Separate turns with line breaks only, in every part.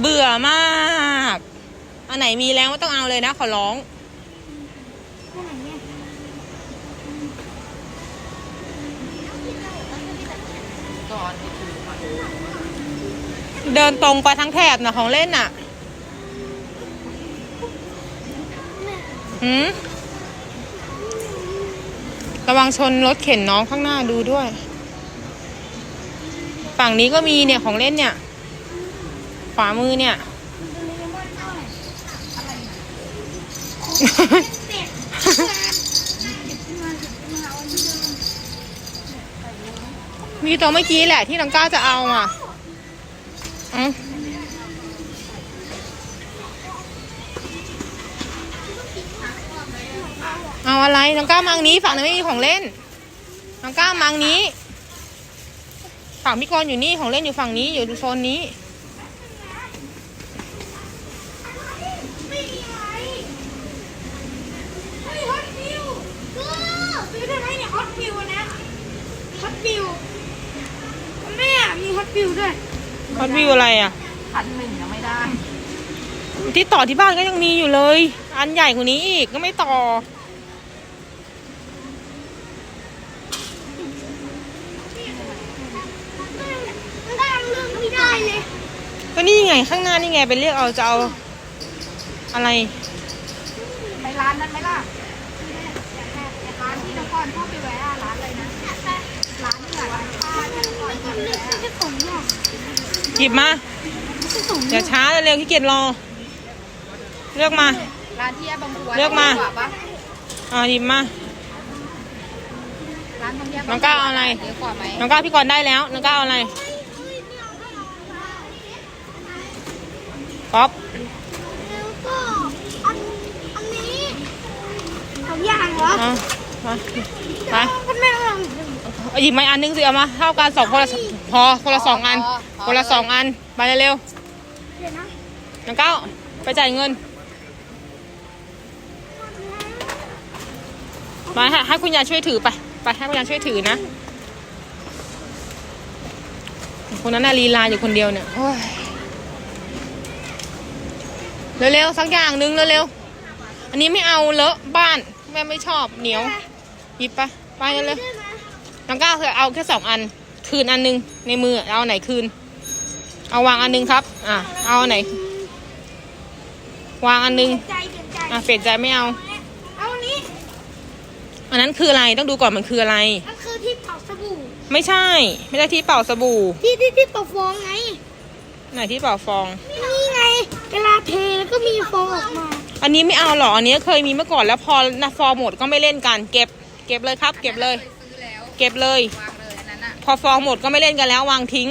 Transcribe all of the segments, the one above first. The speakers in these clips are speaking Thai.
เบื่อมากอันไหนมีแล้วไม่ต้องเอาเลยนะ ขอร้อง
เนี่ย
ก่อนไปถือมา
เดินตรงไปทั้งแถบนะของเล่นน่ะหืมระวังชนรถเข็นน้องข้างหน้าดูด้วย ฝั่งนี้ก็มีเนี่ยของเล่นเนี่ย ขวามือเนี่ย
มี
ตัวเมื่อกี้แหละที่น้องก้าวจะเอาอะเอ้าเอาอะไร น้องก้าวมังนี้ ฝั่งนั้นไม่มีของเล่น น้องก้าวมังนี้ ฝั่งพี่กรณ์อยู่นี่ ของเล่นอยู่ฝั่งนี้ อยู่โซนนี้
ไม่มีอะไรเฮ้ยฮอตฟิวเออซื้อได้ไหมเนี่ยฮอต ฟิวนะฮอตฟิวแม่มีฮอตฟิวด้วย
ฮอตวิวอะไรอะ
พันหนึ่งยังไม่ได้
ที่ต่อที่บ้านก็ยังมีอยู่เลย อันใหญ่กว่านี้อีกก็ไม่ต่อ
มันก็ยังเลือกไม่ได้เลย
ก็นี่ไงข้างหน้านี่ไงไปเรียกเอาจะเอาอะไร
ไปร้านนั้นไหมล่ะร้านที่นครชอบไปแวะร้านอะไรนะ ร้านที่ร้านป้าที่นครชอบไปแวะ
ไม่ใช่ของหรอก
หยิบมา
ไม่ใช่ของหร
อย่า
อก
ช้าเร็วๆขี้เกียจรอ เลือกมา
ร้านที่แยกบางบัว
เลือกมา
ดีว่ปะ
อ่าหยิบมา
ร้านตรงแยก
น้องก้าวเอาอะไร
เดี๋ยวกว่าไหม
น้องก้าวพี่กรณ์ได้แล้ว น้องก้าวเอาอะไรป๊อป
แล้วก็อันอันนี้สองอย่างเหรอ
เอามาไป
คุณแม่ลอง
เอาหยิบมาอันนึงสิเอามาเท่ากันสองคนละพ อคนละสองอันคนละสองอัน ไปเร็ว
เดี๋ยวนะ
ๆน้องก้าวไปจ่ายเงิน มาให้ให้คุณยายช่วยถือไป ไปให้คุณยายช่วยถือนะ คนนั้นน่ะลีลาอยู่คนเดียวเนี่ยโอ้ยเร็วๆสักอย่างหนึงเร็วๆอันนี้ไม่เอาเลอะบ้านแม่ไม่ชอบเหนียวหยิบไปไปเร็ว
ได้ไหม
ๆน้องก้าวเคยเอาแค่สองอัน คืนอันหนึงในมือเอาไหนคืน เอาวางอันหนึงครับ อะ เอาอันไหน วางอันหนึง
ใจเปลี่ยนใจ
อะเปลี่ยนใจไม่เอา
เอาอันนี้
อันนั้นคืออะไรต้องดูก่อนมันคืออะไร
มันคือที่เป่าสบู่
ไม่ใช่ ไม่ใช่ที่เป่าสบู่
ที่ที่ที่เป่าฟองไง
ไหนที่เป่าฟอง
นี่ไงเวลาเทแล้วก็มีฟองออกมา
อันนี้ไม่เอาหรออันนี้เคยมีเมื่อก่อนแล้วพอนะฟอร์หมดก็ไม่เล่นกัน เก็บ เก็บเลยครับ เก็บเลย
ซื้อแล้ว
เก็บเลย พอฟองหมดก็ไม่เล่นกันแล้ววางทิ้ง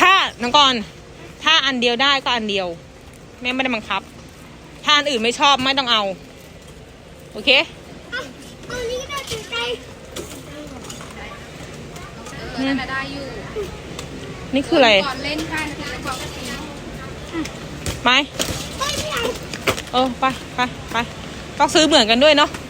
ถ้าน้องกรณ์ถ้าอันเดียวได้ก็อันเดียว แม่ไม่ได้บังคับ ถ้าอันอื่นไม่ชอบไม่ต้องเอา โอเค
เอาเอาอันนี้ก็ได้เปลี่ยนใจ
เออนั่นน่ะได้อยู่
นี่คืออะไร
ก่อนเล่นห้านาทีแล้วก็ทิ้ง
ไป
ไม่เอา
เออไปไปไปต้องซื้อเหมือนกันด้วยเนาะ
ไ